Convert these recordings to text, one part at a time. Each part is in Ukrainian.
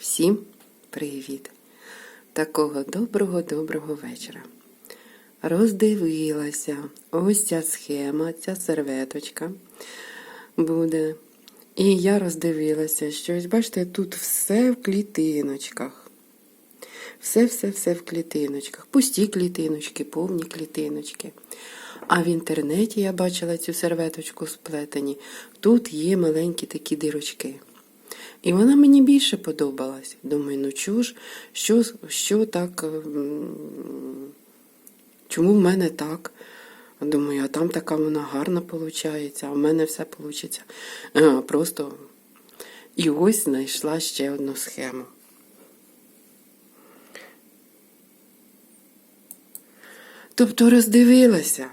Всім привіт! Такого доброго-доброго вечора. Роздивилася ось ця схема, ця серветочка буде. І я роздивилася, що ось бачите, тут все в клітиночках. Все-все-все в клітиночках. Пусті клітиночки, повні клітиночки. А в інтернеті я бачила цю серветочку сплетені. Тут є маленькі такі дирочки. І вона мені більше подобалась. Думаю, ну чого ж, що, що так, чому в мене так? Думаю, а там така вона гарна виходить, а в мене все вийде. Просто і ось знайшла ще одну схему. Тобто роздивилася,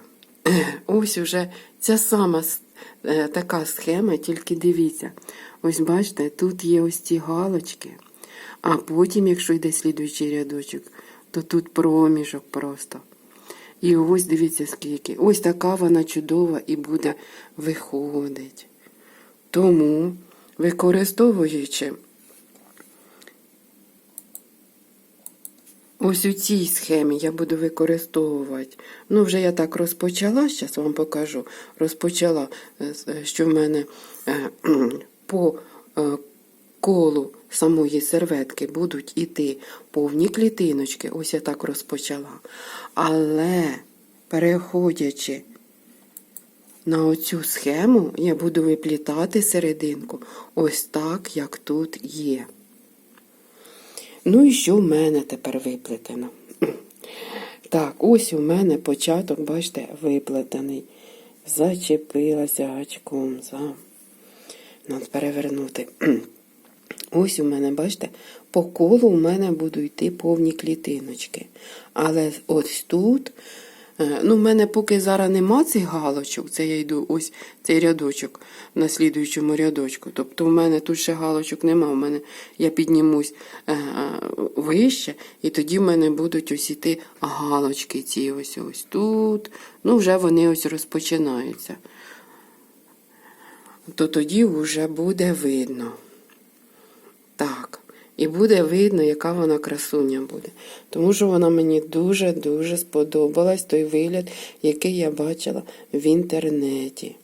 ось уже ця сама е, така схема, тільки дивіться. Ось бачите, тут є ось ці галочки, а потім, якщо йде слідуючий рядочок, то тут проміжок просто. І ось дивіться скільки. Ось така вона чудова і буде виходить. Тому, використовуючи Ось у цій схемі я буду використовувати. Ну, вже я так розпочала, зараз вам покажу. Розпочала, е, е, що в мене е, по е, колу самої серветки будуть іти повні клітиночки. Ось я так розпочала. Але переходячи на оцю схему, я буду виплітати серединку ось так, як тут є. Ну і що в мене тепер виплетено? Так, ось у мене початок, бачите, виплетений. Зачепилася гачком за. Надо перевернути. Ось у мене, бачите, по колу у мене будуть йти повні клітиночки. Але ось тут, е, ну, в мене поки зараз нема цих галочок, це я йду ось цей рядочок на слідуючому рядочку. Тобто у мене тут ще галочок нема. У мене я піднімусь е, вище, і тоді в мене будуть ось іти галочки ці ось ось тут. Ну, вже вони ось розпочинаються. То тоді вже буде видно. Так. І буде видно, яка вона красуня буде. Тому що вона мені дуже-дуже сподобалась той вигляд, який я бачила в інтернеті.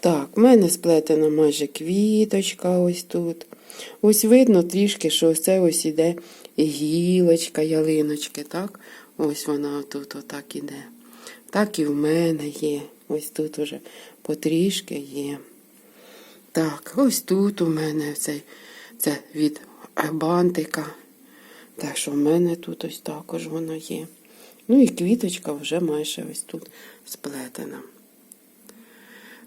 Так, в мене сплетена майже квіточка ось тут. Ось видно трішки, що ось це ось іде гілочка, ялиночки, так? Ось вона тут отак іде. Так і в мене є. Ось тут уже потрішки є. Так, ось тут у мене цей, це від бантика. Так що в мене тут ось також воно є. Ну і квіточка вже майже ось тут сплетена.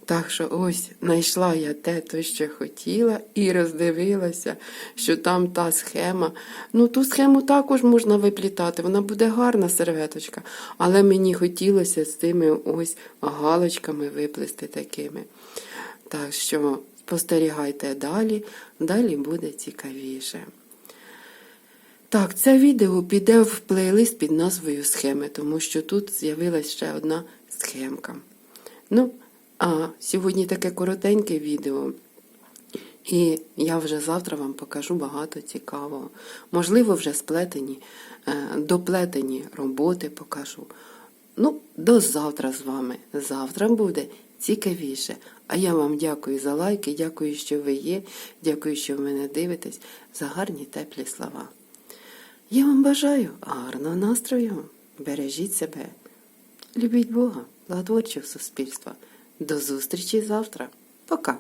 Так що ось знайшла я те, то, що хотіла, і роздивилася, що там та схема. Ну, ту схему також можна виплітати, вона буде гарна серветочка. Але мені хотілося з цими ось галочками виплести такими. Так що спостерігайте далі, далі буде цікавіше. Так, це відео піде в плейлист під назвою Схеми, тому що тут з'явилася ще одна схемка. Ну, а сьогодні таке коротеньке відео. І я вже завтра вам покажу багато цікавого. Можливо, вже сплетені, е, доплетені роботи покажу. Ну, до завтра з вами. Завтра буде цікавіше. А я вам дякую за лайки, дякую, що ви є, дякую, що ви мене дивитесь, за гарні теплі слова. Я вам бажаю гарного настрою. Бережіть себе. Любіть Бога, благотворчого суспільства. До зустрічі завтра. Пока.